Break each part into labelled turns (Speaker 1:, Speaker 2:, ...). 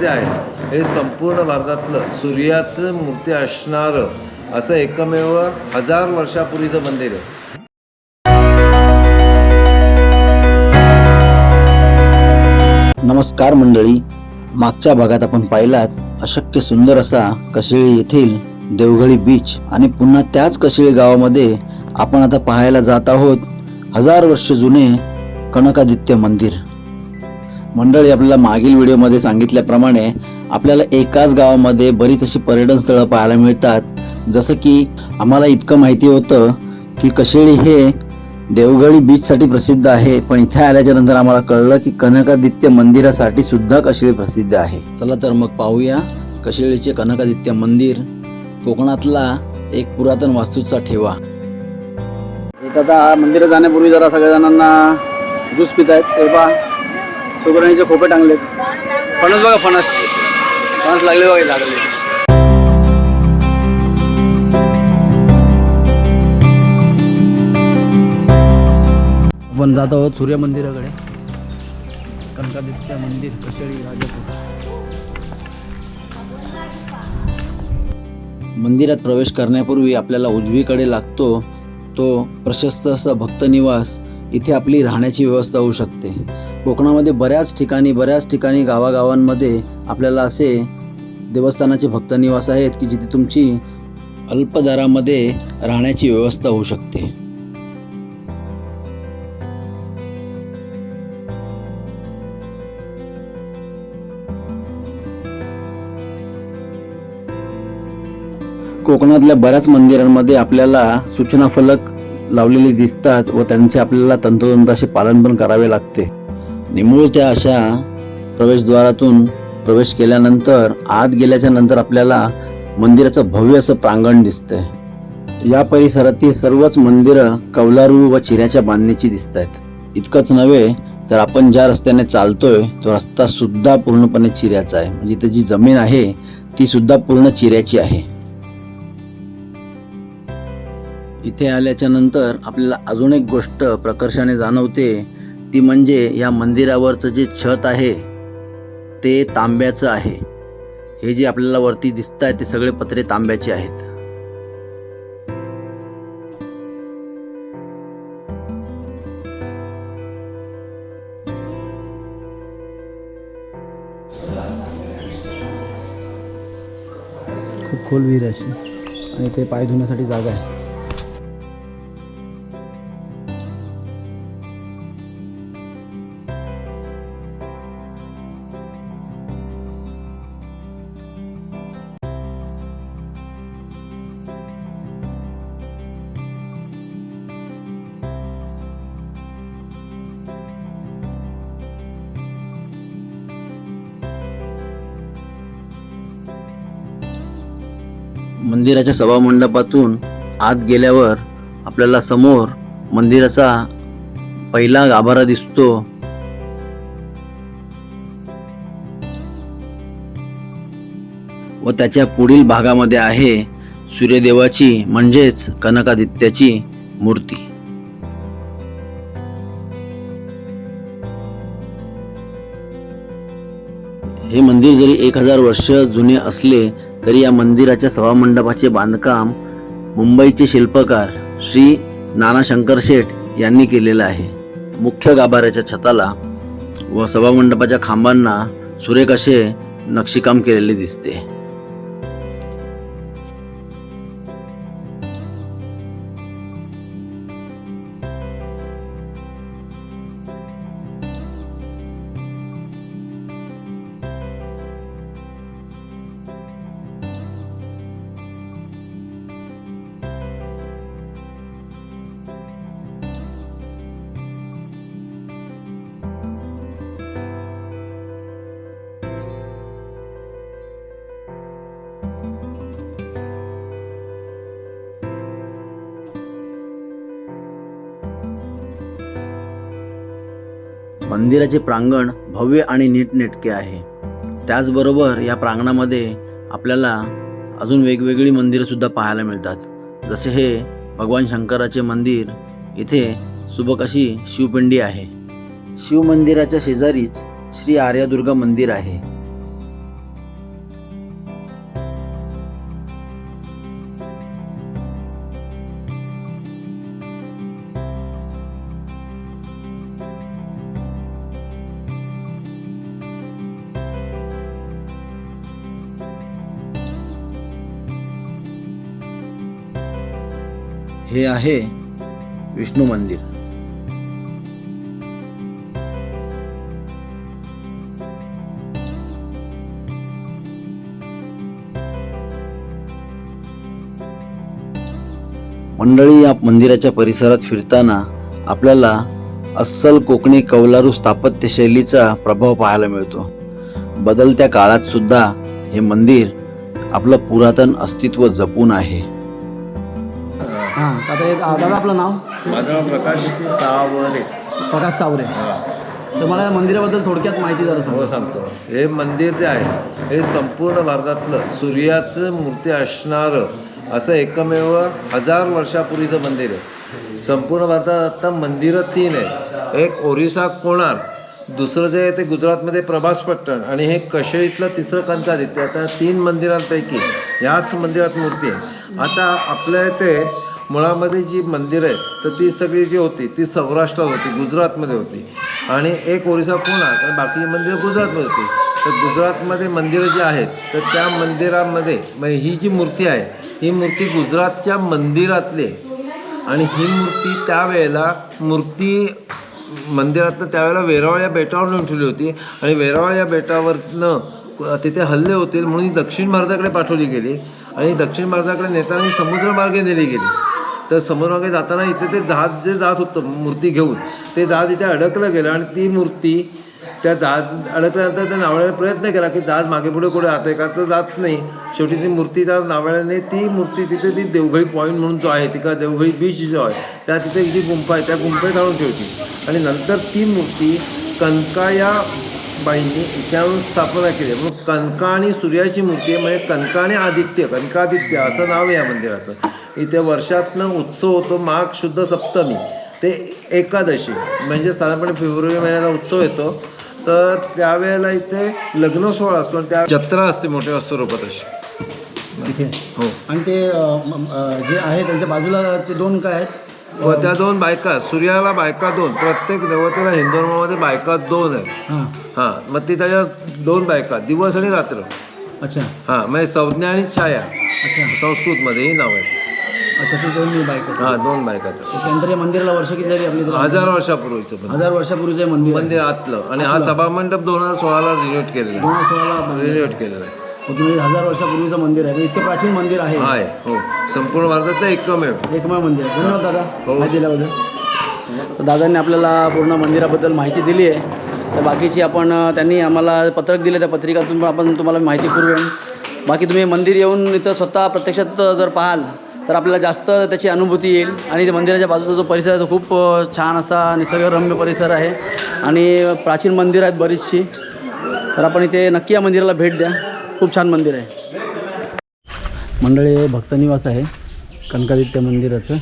Speaker 1: जे आहे हे संपूर्ण भारतातलं सूर्याचं मूर्ती असणारं असं एकमेव हजार वर्षापूर्वीचं मंदिर आहे.
Speaker 2: नमस्कार मंडळी. मागच्या भागात आपण पाहिलात अशक्य सुंदर असा कशिळी येथील देवघळी बीच आणि पुन्हा त्याच कशिळी गावामध्ये आपण आता पाहायला जात आहोत हजार वर्ष जुने कनकादित्य मंदिर. मंडळी आपल्याला मागील व्हिडिओमध्ये सांगितल्याप्रमाणे आपल्याला एकाच गावामध्ये बरीच अशी पर्यटन स्थळं पाहायला मिळतात. जसं की आम्हाला इतकं माहिती होतं की कशेळी हे देवगडी बीचसाठी प्रसिद्ध आहे. पण इथे आल्याच्यानंतर आम्हाला कळलं की कनकादित्य मंदिरासाठी सुद्धा कशेळी प्रसिद्ध आहे. चला तर मग पाहूया कशेळीचे कनकादित्य मंदिर. कोकणातला एक पुरातन वास्तूचा ठेवा.
Speaker 3: आता मंदिरात जाण्यापूर्वी जरा सगळ्या जणांना ज्यूस पित आहेत ते पहा. सुगरणीचे खोपे टांगलेत. फणस बघा फणस. फणस लागले बघा लागले. आपण जात आहोत सूर्य मंदिराकडे. कनकादित्य मंदिर कशेळी राजापूर.
Speaker 2: मंदिरात प्रवेश करण्यापूर्वी आपल्याला उजवीकडे लागतो तो प्रशस्त असा भक्तनिवास इथे आपली राहण्याची व्यवस्था होऊ शकते. कोकणामध्ये बऱ्याच ठिकाणी बऱ्याच ठिकाणी गावागावांमध्ये आपल्याला असे देवस्थानाचे भक्त निवास आहेत की जिथे तुमची अल्पदरामध्ये राहण्याची व्यवस्था होऊ शकते. कोकणातल्या बऱ्याच मंदिरांमध्ये आपल्याला सूचना फलक लावलेले दिसतात व त्यांचे आपल्याला तंतोतंत असे पालन पण करावे लागते. निमुळत्या अशा प्रवेशद्वारातून प्रवेश केल्यानंतर आत गेल्याच्यानंतर आपल्याला मंदिराचं भव्य असं प्रांगण दिसतंय. या परिसरातील सर्वच मंदिरं कौलारू व चिऱ्याच्या बांधणीची दिसत आहेत इतकंच नव्हे तर आपण ज्या रस्त्याने चालतोय तो रस्ता सुद्धा पूर्णपणे चिऱ्याचा आहे. म्हणजे इथं जी जमीन आहे ती सुद्धा पूर्ण चिऱ्याची आहे. इथे आल्याच्यानंतर आपल्याला अजून एक गोष्ट प्रकर्षाने जाणवते. ती म्हणजे या मंदिरावरचं जे छत आहे ते तांब्याचं आहे. हे जे आपल्याला वरती दिसत आहे ते सगळे पत्रे तांब्याचे आहेत.
Speaker 3: खूप खोल विहीर अशी. आणि ते पाय धुण्यासाठी जागा आहे.
Speaker 2: मंदिराच्या सभामंडपातून आत गेल्यावर आपल्याला समोर मंदिराचा पहिला गाभारा दिसतो. व त्याच्या पुढील भागामध्ये आहे सूर्यदेवाची म्हणजेच कनकादित्याची मूर्ती. हे मंदिर जरी एक हजार वर्ष जुने असले तरी या मंदिराच्या सभामंडपाचे बांधकाम मुंबईचे शिल्पकार श्री नाना शंकर शेठ यांनी केलेलं आहे. मुख्य गाभाऱ्याच्या छताला व सभामंडपाच्या खांबांना सुरेख असे नक्षीकाम केलेले दिसते. मंदिराचे प्रांगण भव्य आणि नीटनेटके आहे. त्याचबरोबर या प्रांगणामध्ये आपल्याला अजून वेगवेगळी मंदिरंसुद्धा पाहायला मिळतात. जसे हे भगवान शंकराचे मंदिर इथे सुबक अशी शिवपिंडी आहे. शिवमंदिराच्या शेजारीच श्री आर्यदुर्गा मंदिर आहे. हे आहे विष्णू मंदिर. मंडळी या मंदिराच्या परिसरात फिरताना आपल्याला अस्सल कोकणी कौलारू स्थापत्य शैलीचा प्रभाव पाहायला मिळतो. बदलत्या काळात सुद्धा हे मंदिर आपलं पुरातन अस्तित्व जपून आहे.
Speaker 3: हां आता एक दादा आपलं नाव?
Speaker 1: माझं नाव प्रकाश सावरे.
Speaker 3: प्रकाश सावरे. तर मला या मंदिराबद्दल थोडक्यात माहिती जरा
Speaker 1: हो
Speaker 3: सांगा
Speaker 1: सांगतो. हे मंदिर जे आहे हे संपूर्ण भारतातलं सूर्याचं मूर्ती असणारं असं एकमेव हजार वर्षापूर्वीचं मंदिर आहे. संपूर्ण भारतात आता मंदिरं तीन आहेत. एक ओरिसा कोणार्क दुसरं जे आहे ते गुजरातमध्ये प्रभासपट्टण आणि हे कशेळीतलं तिसरं कंकादित्य आता तीन मंदिरांपैकी याच मंदिरात मूर्ती आहे. आता आपल्या इथे मुळामध्ये जी मंदिरं आहेत तर ती सगळी जी होती ती सौराष्ट्रात होती गुजरातमध्ये होती. आणि एक ओरिसा कोणार्क आणि बाकी मंदिरं गुजरातमध्ये होती. तर गुजरातमध्ये मंदिरं जी आहेत तर त्या मंदिरामध्ये म्हणजे ही जी मूर्ती आहे ही मूर्ती गुजरातच्या मंदिरातली आहे. आणि ही मूर्ती त्यावेळेला मूर्ती मंदिरातनं त्यावेळेला वेरावळ या बेटावर नेऊन ठेवली होती. आणि वेरावळ या बेटावरनं तिथे हल्ले होतील म्हणून ही दक्षिण भारताकडे पाठवली गेली. आणि दक्षिण भारताकडे नेताना समुद्रमार्गे नेली गेली. तर समोरमागे जाताना इथे ते जहाज जे जात होतं मूर्ती घेऊन ते जहाज इथे अडकलं गेलं आणि ती मूर्ती त्या जहाज अडकल्यानंतर त्या नावाळ्याने प्रयत्न केला की जहाज मागे पुढे कुठे जाते का तर जात नाही. शेवटी ती मूर्ती त्या नावळ्याने ती मूर्ती तिथे ती देवघळी पॉईंट म्हणून जो आहे तिका देवघळी बीच जो आहे त्या तिथे जी गुंफा आहे त्या गुंफेत आणून ठेवली आणि नंतर ती मूर्ती कनका या बाईंनी इथे स्थापना केली. म्हणून कनका आणि सूर्याची मूर्ती आहे म्हणजे कनका आणि आदित्य कनकादित्य असं नाव आहे या मंदिराचं. इथे वर्षातनं उत्सव होतो माघ शुद्ध सप्तमी. ते एकादशी. म्हणजे साधारणपणे फेब्रुवारी महिन्याला उत्सव येतो. तर त्यावेळेला इथे लग्न सोहळा असतो आणि त्या जत्रा असते मोठ्या स्वरूपात अशी
Speaker 3: इथे
Speaker 1: हो.
Speaker 3: आणि ते म- जे आहे त्यांच्या बाजूला ते दोन काय आहेत?
Speaker 1: व त्या दोन बायका सूर्याला बायका दोन. प्रत्येक देवतेला हिंदू धर्मामध्ये बायका दोन आहेत.
Speaker 3: हां.
Speaker 1: हां. मग ती त्याच्या दोन बायका दिवस आणि रात्र.
Speaker 3: अच्छा.
Speaker 1: हां. म्हणजे संज्ञा आणि छाया.
Speaker 3: अच्छा.
Speaker 1: संस्कृतमध्ये ही नाव आहेत.
Speaker 3: अच्छा ते दोन आहेत
Speaker 1: हां दोन बायका.
Speaker 3: त्यानंतर या मंदिराला वर्ष किती झाली आपली?
Speaker 1: हजार वर्षापूर्वीचं.
Speaker 3: हजार वर्षापूर्वीचं हे मंदिर आहे.
Speaker 1: मंदिर आतलं. आणि हा सभामंडप दोन हजार सोळाला रिनोव्हेट केलेला
Speaker 3: दोन हजार सोळाला
Speaker 1: आहे.
Speaker 3: बांधलं.
Speaker 1: केलेला आहे.
Speaker 3: म्हणजे हजार वर्षापूर्वीचं मंदिर आहे. इतकं प्राचीन मंदिर आहे.
Speaker 1: आहे हो. संपूर्ण भारतातलं एकमेव.
Speaker 3: एकमेव मंदिर आहे. धन्यवाद दादा.
Speaker 1: हो.
Speaker 3: माहिती दिल्याबद्दल. तर दादांनी आपल्याला पूर्ण मंदिराबद्दल माहिती दिली आहे. तर बाकीची आपण अ, त्यांनी आम्हाला पत्रक दिले त्या पत्रिकातून पण आपण तुम्हाला माहिती पुरवेन. बाकी तुम्ही मंदिर येऊन इथं स्वतः प्रत्यक्षात जर पाहाल तर आपल्याला जास्त त्याची अनुभूती येईल. आणि ते मंदिराच्या बाजूचा जो परिसर आहे तो खूप छान असा निसर्गरम्य परिसर आहे. आणि प्राचीन मंदिर आहेत बरीचशी. तर आपण इथे नक्की या मंदिराला भेट द्या. खूप छान मंदिर आहे. मंडळी हे भक्तनिवास आहे. कनकादित्य मंदिराचं.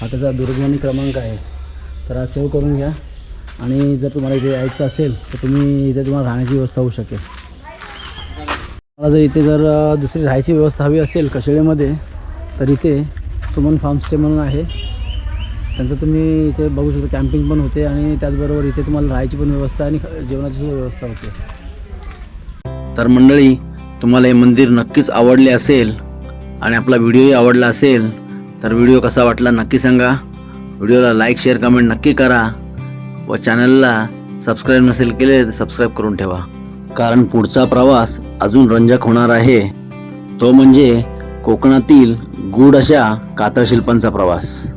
Speaker 3: हा त्याचा दूरध्वनी क्रमांक आहे. तर हा सेव्ह करून घ्या. आणि जर तुम्हाला इथे यायचं असेल तर तुम्ही इथे तुम्हाला राहण्याची व्यवस्था होऊ शकेल. मला जर इथे जर दुसरी राहायची व्यवस्था हवी असेल कशेळेमध्ये तर इथे सुमन फार्म स्टे म्हणून आहे. त्यांचं तुम्ही इथे बघू शकता कॅम्पिंग पण होते आणि त्याचबरोबर इथे तुम्हाला राहायची पण व्यवस्था आणि ख- जेवणाची सुद्धा व्यवस्था होते.
Speaker 2: तर मंडळी तुम्हाला हे मंदिर नक्कीच आवडले असेल आणि आपला व्हिडिओही आवडला असेल तर व्हिडिओ कसा वाटला नक्की सांगा. व्हिडिओला लाईक शेअर कमेंट नक्की करा व चॅनलला सबस्क्राईब नसेल केले तर सबस्क्राईब करून ठेवा. कारण पुढचा प्रवास अजून रंजक होणार आहे. तो म्हणजे कोकणातील गूढ अशा कातळशिल्पांचा प्रवास.